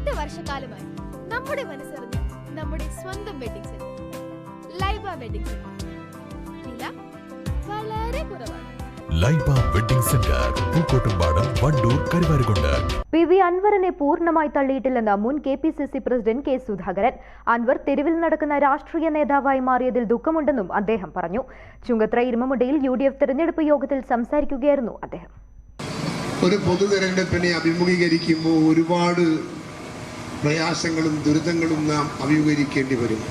എട്ട് വർഷക്കാലമായി നമ്മുടെ മനസ്സറിഞ്ഞ നമ്മുടെ സ്വന്തം wedding centre Laiba wedding centre വില വളരെ കുറവാണ്. Laiba wedding centre Pookkottumpadam Vandoor Karuvarakundu. P V അൻവറിനെ പൂർണമായി തള്ളിയിട്ടില്ലെന്ന് മുൻ K P C C president K Sudhakaran. Anvar തെരുവിൽ നടക്കുന്ന രാഷ്ട്രീയ നേതാവായി മാറിയതിൽ ദുഃഖമുണ്ടെന്നും അദ്ദേഹം പറഞ്ഞു. ചുങ്കത്ര ഇരുമമുണ്ടയിൽ യു ഡി എഫ് തെരഞ്ഞെടുപ്പ് യോഗത്തിൽ സംസാരിക്കുകയായിരുന്നു അദ്ദേഹം. ഒരു പൊതു തെരഞ്ഞെടുപ്പിനെ അഭിമുഖീകരിക്കുമ്പോൾ ഒരുപാട് പ്രയാസങ്ങളും ദുരിതങ്ങളും നാം അഭിമുഖീകരിക്കേണ്ടി വരും.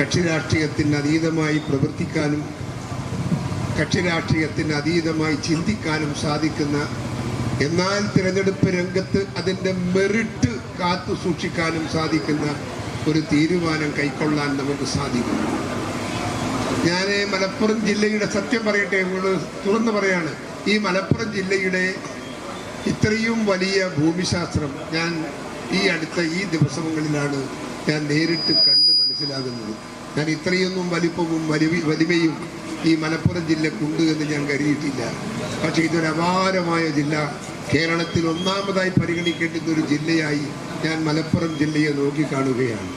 കക്ഷി രാഷ്ട്രീയത്തിന് അതീതമായി പ്രവർത്തിക്കാനും കക്ഷി രാഷ്ട്രീയത്തിന് അതീതമായി ചിന്തിക്കാനും സാധിക്കുന്ന എന്നാൽ തിരഞ്ഞെടുപ്പ് രംഗത്ത് അതിന്റെ മെറിറ്റ് കാത്തു സൂക്ഷിക്കാനും സാധിക്കുന്ന ഒരു തീരുമാനം കൈക്കൊള്ളാൻ നമുക്ക് സാധിക്കും. ഞാൻ മലപ്പുറം ജില്ലയുടെ സത്യം പറയട്ടെ നിങ്ങൾ തുറന്നു പറയാണ്. ഈ മലപ്പുറം ജില്ലയുടെ ഇത്രയും വലിയ ഭൂമിശാസ്ത്രം ഞാൻ ഈ അടുത്ത ഈ ദിവസങ്ങളിലാണ് ഞാൻ നേരിട്ട് കണ്ട് മനസ്സിലാകുന്നത്. ഞാൻ ഇത്രയൊന്നും വലിപ്പവും വലിവി വലിമയും ഈ മലപ്പുറം ജില്ലക്കുണ്ട് എന്ന് ഞാൻ കരുതിയിട്ടില്ല. പക്ഷേ ഇതൊരു അപാരമായ ജില്ല. കേരളത്തിൽ ഒന്നാമതായി പരിഗണിക്കേണ്ടുന്ന ഒരു ജില്ലയായി ഞാൻ മലപ്പുറം ജില്ലയെ നോക്കിക്കാണുകയാണ്.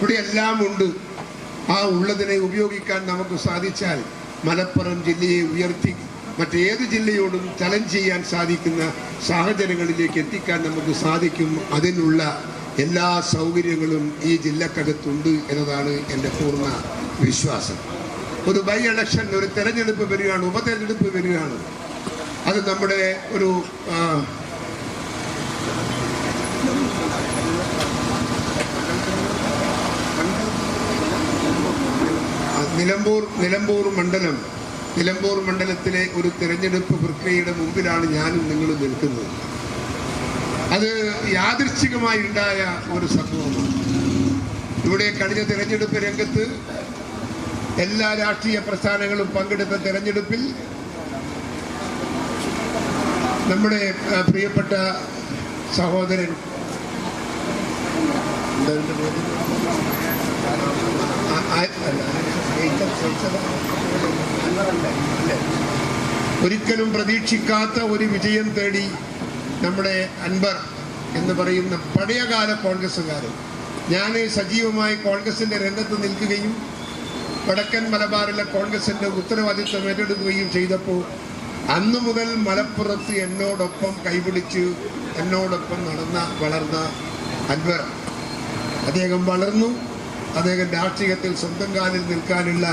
ഇവിടെ എല്ലാം ഉണ്ട്. ആ ഉള്ളതിനെ ഉപയോഗിക്കാൻ നമുക്ക് സാധിച്ചാൽ മലപ്പുറം ജില്ലയെ ഉയർത്തി മറ്റേത് ജില്ലയോടും ചലഞ്ച് ചെയ്യാൻ സാധിക്കുന്ന സാഹചര്യങ്ങളിലേക്ക് എത്തിക്കാൻ നമുക്ക് സാധിക്കും. അതിനുള്ള എല്ലാ സൗകര്യങ്ങളും ഈ ജില്ലക്കകത്തുണ്ട് എന്നതാണ് എന്റെ പൂർണ വിശ്വാസം. ഒരു ബൈ ഇലക്ഷൻ ഒരു തെരഞ്ഞെടുപ്പ് വരികയാണ് ഉപതെരഞ്ഞെടുപ്പ് വരികയാണ്. അത് നമ്മുടെ ഒരു നിലമ്പൂർ നിലമ്പൂർ മണ്ഡലം നിലമ്പൂർ മണ്ഡലത്തിലെ ഒരു തിരഞ്ഞെടുപ്പ് പ്രക്രിയയുടെ മുമ്പിലാണ് ഞാനും നിങ്ങളും നിൽക്കുന്നത്. അത് യാദൃച്ഛികമായി ഉണ്ടായ ഒരു സംഭവമാണ്. ഇവിടെ കഴിഞ്ഞ തിരഞ്ഞെടുപ്പ് രംഗത്ത് എല്ലാ രാഷ്ട്രീയ പ്രസ്ഥാനങ്ങളും പങ്കെടുത്ത തിരഞ്ഞെടുപ്പിൽ നമ്മുടെ പ്രിയപ്പെട്ട സഹോദരൻ അല്ല, ജയിച്ചത് ജയിച്ചത് അൻവറല്ലേ? അല്ലേ? ഒരിക്കലും പ്രതീക്ഷിക്കാത്ത ഒരു വിജയം തേടി നമ്മുടെ അൻബർ എന്ന് പറയുന്ന പഴയകാല കോൺഗ്രസ്സുകാരൻ. ഞാൻ സജീവമായി കോൺഗ്രസിന്റെ രംഗത്ത് നിൽക്കുകയും വടക്കൻ മലബാറിലെ കോൺഗ്രസിന്റെ ഉത്തരവാദിത്വം ഏറ്റെടുക്കുകയും ചെയ്തപ്പോൾ അന്നു മുതൽ മലപ്പുറത്ത് എന്നോടൊപ്പം കൈപിടിച്ച് എന്നോടൊപ്പം നടന്ന വളർന്ന അൻവർ. അദ്ദേഹം വളർന്നു. അദ്ദേഹം രാഷ്ട്രീയത്തിൽ സ്വന്തം കാലിൽ നിൽക്കാനുള്ള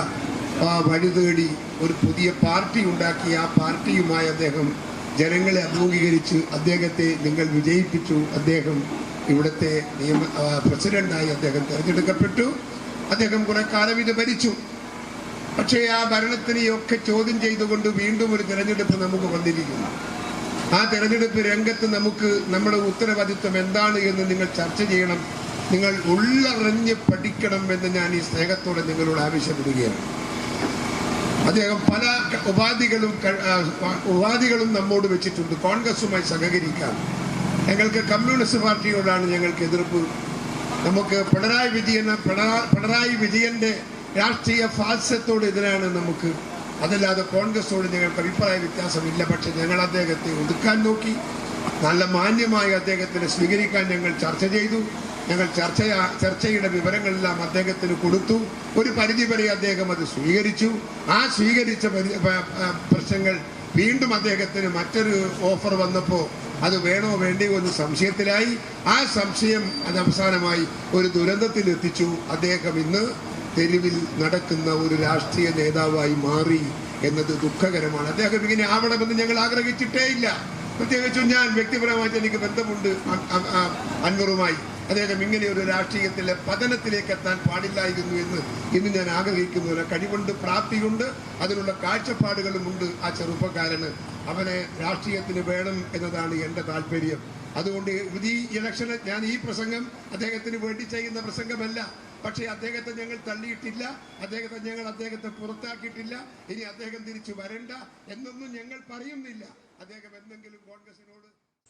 വഴി തേടി ഒരു പുതിയ പാർട്ടി ഉണ്ടാക്കി ആ പാർട്ടിയുമായി അദ്ദേഹം ജനങ്ങളെ അഭിമുഖീകരിച്ച് അദ്ദേഹത്തെ നിങ്ങൾ വിജയിപ്പിച്ചു. അദ്ദേഹം ഇവിടുത്തെ നിയമ പ്രസിഡന്റായി അദ്ദേഹം തിരഞ്ഞെടുക്കപ്പെട്ടു. അദ്ദേഹം കുറെ കാലം ഇത് ഭരിച്ചു. പക്ഷേ ആ ഭരണത്തിനെയൊക്കെ ചോദ്യം ചെയ്തുകൊണ്ട് വീണ്ടും ഒരു തിരഞ്ഞെടുപ്പ് നമുക്ക് വന്നിരിക്കുന്നു. ആ തിരഞ്ഞെടുപ്പ് രംഗത്ത് നമുക്ക് നമ്മുടെ ഉത്തരവാദിത്വം എന്താണ് എന്ന് നിങ്ങൾ ചർച്ച ചെയ്യണം. നിങ്ങൾ ഉള്ളറിഞ്ഞ് പഠിക്കണം എന്ന് ഞാൻ ഈ സ്നേഹത്തോടെ നിങ്ങളോട് ആവശ്യപ്പെടുകയാണ്. അദ്ദേഹം പല ഉപാധികളും ഉപാധികളും നമ്മോട് വെച്ചിട്ടുണ്ട്. കോൺഗ്രസുമായി സഹകരിക്കാം ഞങ്ങൾക്ക് കമ്മ്യൂണിസ്റ്റ് പാർട്ടിയോടാണ് ഞങ്ങൾക്ക് എതിർപ്പ്. നമുക്ക് പിണറായി വിജയൻ പിണറാ- പിണറായി വിജയന്റെ രാഷ്ട്രീയ ഫാസ്യത്തോട് എതിരാണ് നമുക്ക്. അതല്ലാതെ കോൺഗ്രസോട് ഞങ്ങൾക്ക് അഭിപ്രായ വ്യത്യാസമില്ല. പക്ഷെ ഞങ്ങൾ അദ്ദേഹത്തെ ഒതുക്കാൻ നോക്കി. നല്ല മാന്യമായി അദ്ദേഹത്തിന് സ്വീകരിക്കാൻ ഞങ്ങൾ ചർച്ച ചെയ്തു. ഞങ്ങൾ ചർച്ച ചർച്ചയുടെ വിവരങ്ങളെല്ലാം അദ്ദേഹത്തിന് കൊടുത്തു. ഒരു പരിധിവരെ അദ്ദേഹം അത് സ്വീകരിച്ചു. ആ സ്വീകരിച്ച പ്രശ്നങ്ങൾ വീണ്ടും അദ്ദേഹത്തിന് മറ്റൊരു ഓഫർ വന്നപ്പോൾ അത് വേണോ വേണ്ടയോ എന്ന് സംശയത്തിലായി. ആ സംശയം അത് അവസാനമായി ഒരു ദുരന്തത്തിൽ എത്തിച്ചു. അദ്ദേഹം ഇന്ന് തെരുവിൽ നടക്കുന്ന ഒരു രാഷ്ട്രീയ നേതാവായി മാറി എന്നത് ദുഃഖകരമാണ്. അദ്ദേഹം ഇങ്ങനെ ആവണമെന്ന് ഞങ്ങൾ ആഗ്രഹിച്ചിട്ടേ ഇല്ല പ്രത്യേകിച്ചും ഞാൻ വ്യക്തിപരമായിട്ട് എനിക്ക് ബന്ധമുണ്ട് അൻവറുമായി. അദ്ദേഹം ഇങ്ങനെ ഒരു രാഷ്ട്രീയത്തിലെ പതനത്തിലേക്ക് എത്താൻ പാടില്ലായിരുന്നു എന്ന് ഇന്ന് ഞാൻ ആഗ്രഹിക്കുന്നു. കഴിവുണ്ട് പ്രാപ്തിയുണ്ട് അതിനുള്ള കാഴ്ചപ്പാടുകളുമുണ്ട് ആ ചെറുപ്പക്കാരന്. അവനെ രാഷ്ട്രീയത്തിന് വേണം എന്നതാണ് എന്റെ താല്പര്യം. അതുകൊണ്ട് ഈ ഇലക്ഷന് ഞാൻ ഈ പ്രസംഗം അദ്ദേഹത്തിന് വേണ്ടി ചെയ്യുന്ന പ്രസംഗമല്ല. പക്ഷേ അദ്ദേഹത്തെ ഞങ്ങൾ തള്ളിയിട്ടില്ല അദ്ദേഹത്തെ ഞങ്ങൾ അദ്ദേഹത്തെ പുറത്താക്കിയിട്ടില്ല. ഇനി അദ്ദേഹം തിരിച്ചു വരണ്ട എന്നൊന്നും ഞങ്ങൾ പറയുന്നില്ല. അദ്ദേഹം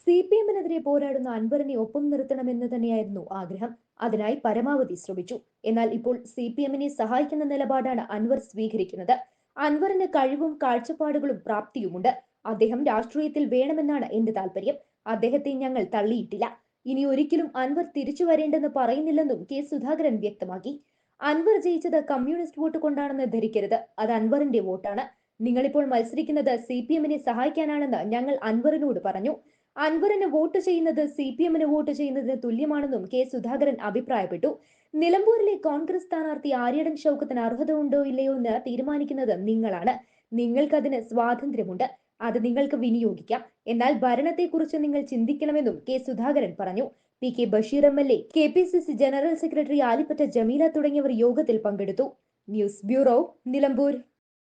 സി പി എമ്മിനെതിരെ പോരാടുന്ന അൻവറിനെ ഒപ്പം നിർത്തണമെന്ന് തന്നെയായിരുന്നു ആഗ്രഹം. അതിനായി പരമാവധി ശ്രമിച്ചു. എന്നാൽ ഇപ്പോൾ സി പി എമ്മിനെ സഹായിക്കുന്ന നിലപാടാണ് അൻവർ സ്വീകരിക്കുന്നത്. അൻവറിന് കഴിവും കാഴ്ചപ്പാടുകളും പ്രാപ്തിയുമുണ്ട്. അദ്ദേഹം രാഷ്ട്രീയത്തിൽ വേണമെന്നാണ് എന്റെ താല്പര്യം. അദ്ദേഹത്തെ ഞങ്ങൾ തള്ളിയിട്ടില്ല. ഇനി ഒരിക്കലും അൻവർ തിരിച്ചു വരേണ്ടെന്ന് പറയുന്നില്ലെന്നും കെ സുധാകരൻ വ്യക്തമാക്കി. അൻവർ ജയിച്ചത് കമ്മ്യൂണിസ്റ്റ് വോട്ട് കൊണ്ടാണെന്ന് ധരിക്കരുത്. അത് അൻവറിന്റെ വോട്ടാണ്. നിങ്ങളിപ്പോൾ മത്സരിക്കുന്നത് സി പി എമ്മിനെ സഹായിക്കാനാണെന്ന് ഞങ്ങൾ അൻവറിനോട് പറഞ്ഞു. അൻവറിന് വോട്ട് ചെയ്യുന്നത് സി പി എമ്മിന് വോട്ട് ചെയ്യുന്നതിന് തുല്യമാണെന്നും കെ സുധാകരൻ അഭിപ്രായപ്പെട്ടു. നിലമ്പൂരിലെ കോൺഗ്രസ് സ്ഥാനാർത്ഥി ആര്യടൻ ഷൗക്കത്തിന് അർഹത ഉണ്ടോ ഇല്ലയോ എന്ന് തീരുമാനിക്കുന്നത് നിങ്ങളാണ്. നിങ്ങൾക്കതിന് സ്വാതന്ത്ര്യമുണ്ട്. അത് നിങ്ങൾക്ക് വിനിയോഗിക്കാം. എന്നാൽ ഭരണത്തെക്കുറിച്ച് നിങ്ങൾ ചിന്തിക്കണമെന്നും കെ സുധാകരൻ പറഞ്ഞു. P K Basheer M L A K P C C general secretary Alipatta Jameela തുടങ്ങിയവർ യോഗത്തിൽ പങ്കെടുത്തു. News bureau Nilambur.